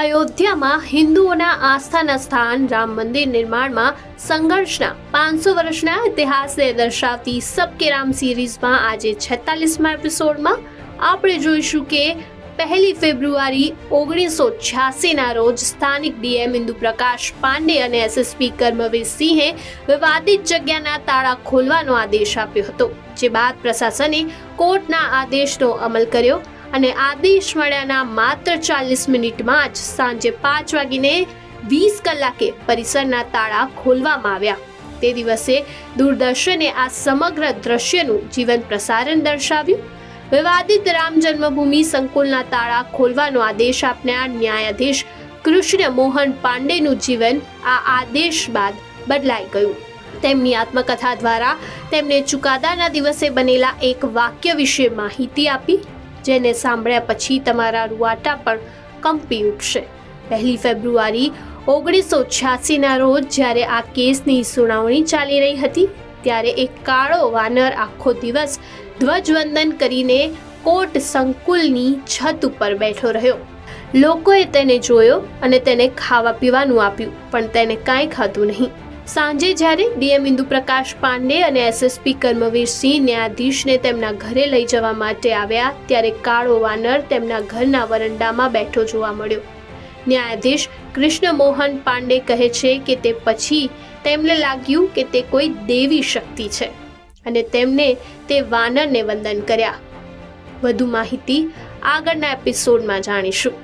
અયોધ્યામાં હિન્દુઓના આસ્થાના સ્થાન, રામ મંદિર નિર્માણમાં સંઘર્ષના પાંચસો વર્ષના ઇતિહાસને દર્શાવતી સબકે રામ સિરીઝમાં આજે છેતાલીસમાં એપિસોડમાં આપણે જોઈશું કે પહેલી ફેબ્રુઆરી ઓગણીસો છ્યાસીના રોજ સ્થાનિક ડીએમ ઇન્દુપ્રકાશ પાંડે અને એસએસપી કર્મવીર સિંહે વિવાદિત જગ્યાના તાળા ખોલવાનો આદેશ આપ્યો હતો, જે બાદ પ્રશાસને કોર્ટના આદેશનો અમલ કર્યો. અને આદેશ મળ્યાના માત્ર ચાલીસ મિનિટમાં જ સાંજે પાંચ વાગીને વીસ કલાકે પરિસરના તાળા ખોલવામાં આવ્યા. તે દિવસે દૂરદર્શને આ સમગ્ર દ્રશ્યનું જીવન પ્રસારણ દર્શાવ્યું. વિવાદિત રામ જન્મભૂમિ સંકુલના તાળા ખોલવાનો આદેશ આપનાર ન્યાયાધીશ કૃષ્ણ મોહન પાંડેનું જીવન આ આદેશ બાદ બદલાઈ ગયું. તેમની આત્મકથા દ્વારા તેમણે ચુકાદાના દિવસે બનેલા એક વાક્ય વિશે માહિતી આપી જેને સાંભળ્યા પછી તમારા રૂવાટા પણ કંપી ઉઠશે. પહેલી ફેબ્રુઆરી ઓગણીસો છ્યાસીના રોજ જ્યારે આ કેસની સુનાવણી ચાલી રહી હતી, ત્યારે એક કાળો વાનર આખો દિવસ ધ્વજવંદન કરીને કોર્ટ સંકુલની છત ઉપર બેઠો રહ્યો. લોકોએ તેને જોયો અને તેને ખાવા પીવાનું આપ્યું, પણ તેને કાંઈ ખાધું નહીં. સાંજે જ્યારે ડીએમ ઇન્દુપ્રકાશ પાંડે અને એસએસપી કર્મવીર સિંહ ન્યાયાધીશને તેમના ઘરે લઈ જવા માટે આવ્યા, ત્યારે કાળો વાનર તેમના ઘરના વરંડામાં બેઠો જોવા મળ્યો. ન્યાયાધીશ કૃષ્ણ મોહન પાંડે કહે છે કે તે પછી તેમને લાગ્યું કે તે કોઈ દેવી શક્તિ છે અને તેમને તે વાનરને વંદન કર્યા. વધુ માહિતી આગળના એપિસોડમાં જાણીશું.